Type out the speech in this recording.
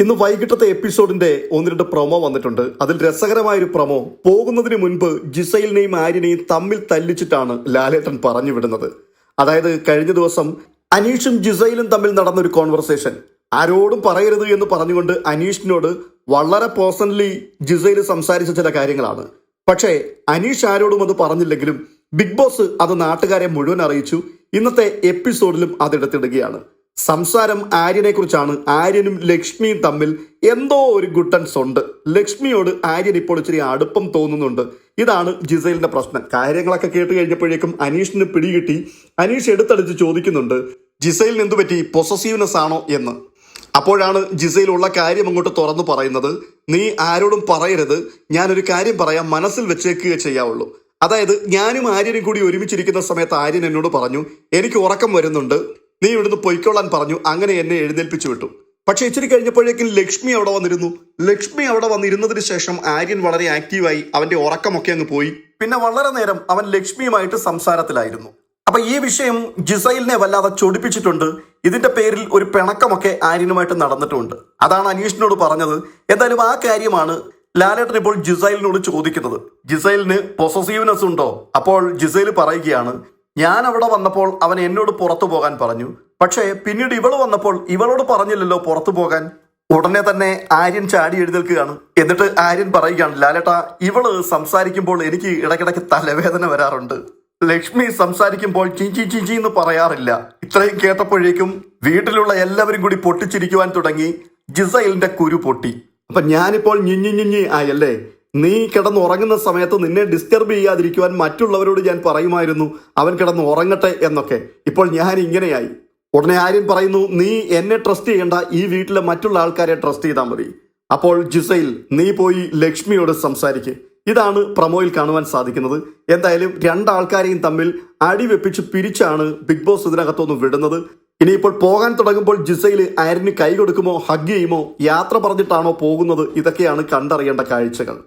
ഇന്ന് വൈകിട്ടത്തെ എപ്പിസോഡിന്റെ ഒന്ന് രണ്ട് പ്രൊമോ വന്നിട്ടുണ്ട്. അതിൽ രസകരമായ ഒരു പ്രൊമോ പോകുന്നതിന് മുൻപ് ജിസൈലിനെയും ആര്യനെയും തമ്മിൽ തല്ലിച്ചിട്ടാണ് ലാലേട്ടൻ പറഞ്ഞു വിടുന്നത്. അതായത് കഴിഞ്ഞ ദിവസം അനീഷും ജിസൈലും തമ്മിൽ നടന്ന ഒരു കോൺവെർസേഷൻ ആരോടും പറയരുത് എന്ന് പറഞ്ഞുകൊണ്ട് അനീഷിനോട് വളരെ പേഴ്സണലി ജിസൈൽ സംസാരിച്ച ചില കാര്യങ്ങളാണ്. പക്ഷേ അനീഷ് ആരോടും അത് പറഞ്ഞില്ലെങ്കിലും ബിഗ് ബോസ് അത് നാട്ടുകാരെ മുഴുവൻ അറിയിച്ചു. ഇന്നത്തെ എപ്പിസോഡിലും അതെടുത്തിടുകയാണ് സംസാരം ആര്യനെ കുറിച്ചാണ് ആര്യനും ലക്ഷ്മിയും തമ്മിൽ എന്തോ ഒരു ഗുട്ടൻസ് ഉണ്ട് ലക്ഷ്മിയോട് ആര്യൻ ഇപ്പോൾ ഇച്ചിരി അടുപ്പം തോന്നുന്നുണ്ട്. ഇതാണ് ജിസൈലിന്റെ പ്രശ്നം. കാര്യങ്ങളൊക്കെ കേട്ട് കഴിഞ്ഞപ്പോഴേക്കും അനീഷിന് പിടികിട്ടി. അനീഷ് എടുത്തടിച്ച് ചോദിക്കുന്നുണ്ട് ജിസൈലിന് എന്തു പറ്റി? പൊസസീവ്നെസ് ആണോ എന്ന്? അപ്പോഴാണ് ജിസയിൽ ഉള്ള കാര്യം അങ്ങോട്ട് തുറന്നു പറയുന്നത് നീ ആരോടും പറയരുത്. ഞാനൊരു കാര്യം പറയാം. മനസ്സിൽ വെച്ചേക്കുക ചെയ്യാവുള്ളൂ. അതായത് ഞാനും ആര്യനും കൂടി ഒരുമിച്ചിരിക്കുന്ന സമയത്ത് ആര്യൻ എന്നോട് പറഞ്ഞു എനിക്ക് ഉറക്കം വരുന്നുണ്ട്. നീ ഇവിടുന്ന് പൊയ്ക്കൊള്ളാൻ പറഞ്ഞു. അങ്ങനെ എന്നെ എഴുന്നേൽപ്പിച്ചു വിട്ടു. പക്ഷെ ഇച്ചിരി കഴിഞ്ഞപ്പോഴേക്കും ലക്ഷ്മി അവിടെ വന്നിരുന്നു. ലക്ഷ്മി അവിടെ വന്നിരുന്നതിന് ശേഷം ആര്യൻ വളരെ ആക്റ്റീവായി അവന്റെ ഉറക്കമൊക്കെ അങ്ങ് പോയി. പിന്നെ വളരെ നേരം അവൻ ലക്ഷ്മിയുമായിട്ട് സംസാരത്തിലായിരുന്നു. അപ്പൊ ഈ വിഷയം ജിസൈലിനെ വല്ലാതെ ചൊടിപ്പിച്ചിട്ടുണ്ട്. ഇതിന്റെ പേരിൽ ഒരു പിണക്കമൊക്കെ ആര്യനുമായിട്ട് നടന്നിട്ടുണ്ട്. അതാണ് അനീഷിനോട് പറഞ്ഞത്. എന്തായാലും ആ കാര്യമാണ് ലാലേട്ടൻ ഇപ്പോൾ ജിസൈലിനോട് ചോദിക്കുന്നത്. ജിസൈലിന് പൊസസീവ്നെസ് ഉണ്ടോ? അപ്പോൾ ജിസൈൽ പറയുകയാണ് ഞാൻ അവിടെ വന്നപ്പോൾ അവൻ എന്നോട് പുറത്തു പോകാൻ പറഞ്ഞു. പക്ഷേ പിന്നീട് ഇവൾ വന്നപ്പോൾ ഇവളോട് പറഞ്ഞില്ലല്ലോ പുറത്തു പോകാൻ. ഉടനെ തന്നെ ആര്യൻ ചാടി എഴുന്നേൽക്കുകയാണ്. എന്നിട്ട് ആര്യൻ പറയുകയാണ് ലാലേട്ട ഇവൾ സംസാരിക്കുമ്പോൾ എനിക്ക് ഇടയ്ക്കിടയ്ക്ക് തലവേദന വരാറുണ്ട്. ലക്ഷ്മി സംസാരിക്കുമ്പോൾ ചീച്ചി ചീച്ചി എന്ന് പറയാറില്ല. ഇത്രയും കേട്ടപ്പോഴേക്കും വീട്ടിലുള്ള എല്ലാവരും കൂടി പൊട്ടിച്ചിരിക്കുവാൻ തുടങ്ങി. ജിസൈലിന്റെ കുരു പൊട്ടി. അപ്പൊ ഞാനിപ്പോൾ ഞിഞ്ഞി ഞിഞ്ഞി ആയല്ലേ നീ കിടന്ന് ഉറങ്ങുന്ന സമയത്ത് നിന്നെ ഡിസ്റ്റർബ് ചെയ്യാതിരിക്കുവാൻ മറ്റുള്ളവരോട് ഞാൻ പറയുമായിരുന്നു. അവൻ കിടന്ന് ഉറങ്ങട്ടെ എന്നൊക്കെ. ഇപ്പോൾ ഞാൻ ഇങ്ങനെയായി. ഉടനെ ആര്യൻ പറയുന്നു നീ എന്നെ ട്രസ്റ്റ് ചെയ്യേണ്ട. ഈ വീട്ടിലെ മറ്റുള്ള ആൾക്കാരെ ട്രസ്റ്റ് ചെയ്താൽ മതി. അപ്പോൾ ജുസൈൽ നീ പോയി ലക്ഷ്മിയോട് സംസാരിക്കേ. ഇതാണ് പ്രമോയിൽ കാണുവാൻ സാധിക്കുന്നത്. എന്തായാലും രണ്ടാൾക്കാരെയും തമ്മിൽ അടിവെപ്പിച്ച് പിരിച്ചാണ് ബിഗ് ബോസ് ഇതിനകത്തൊന്ന് വിടുന്നത്. ഇനിയിപ്പോൾ പോകാൻ തുടങ്ങുമ്പോൾ ജിസയിൽ ആര്യന് കൈ കൊടുക്കുമോ ഹഗ് ചെയ്യുമോ യാത്ര പറഞ്ഞിട്ടാണോ പോകുന്നത് ഇതൊക്കെയാണ് കണ്ടറിയേണ്ട കാഴ്ചകൾ.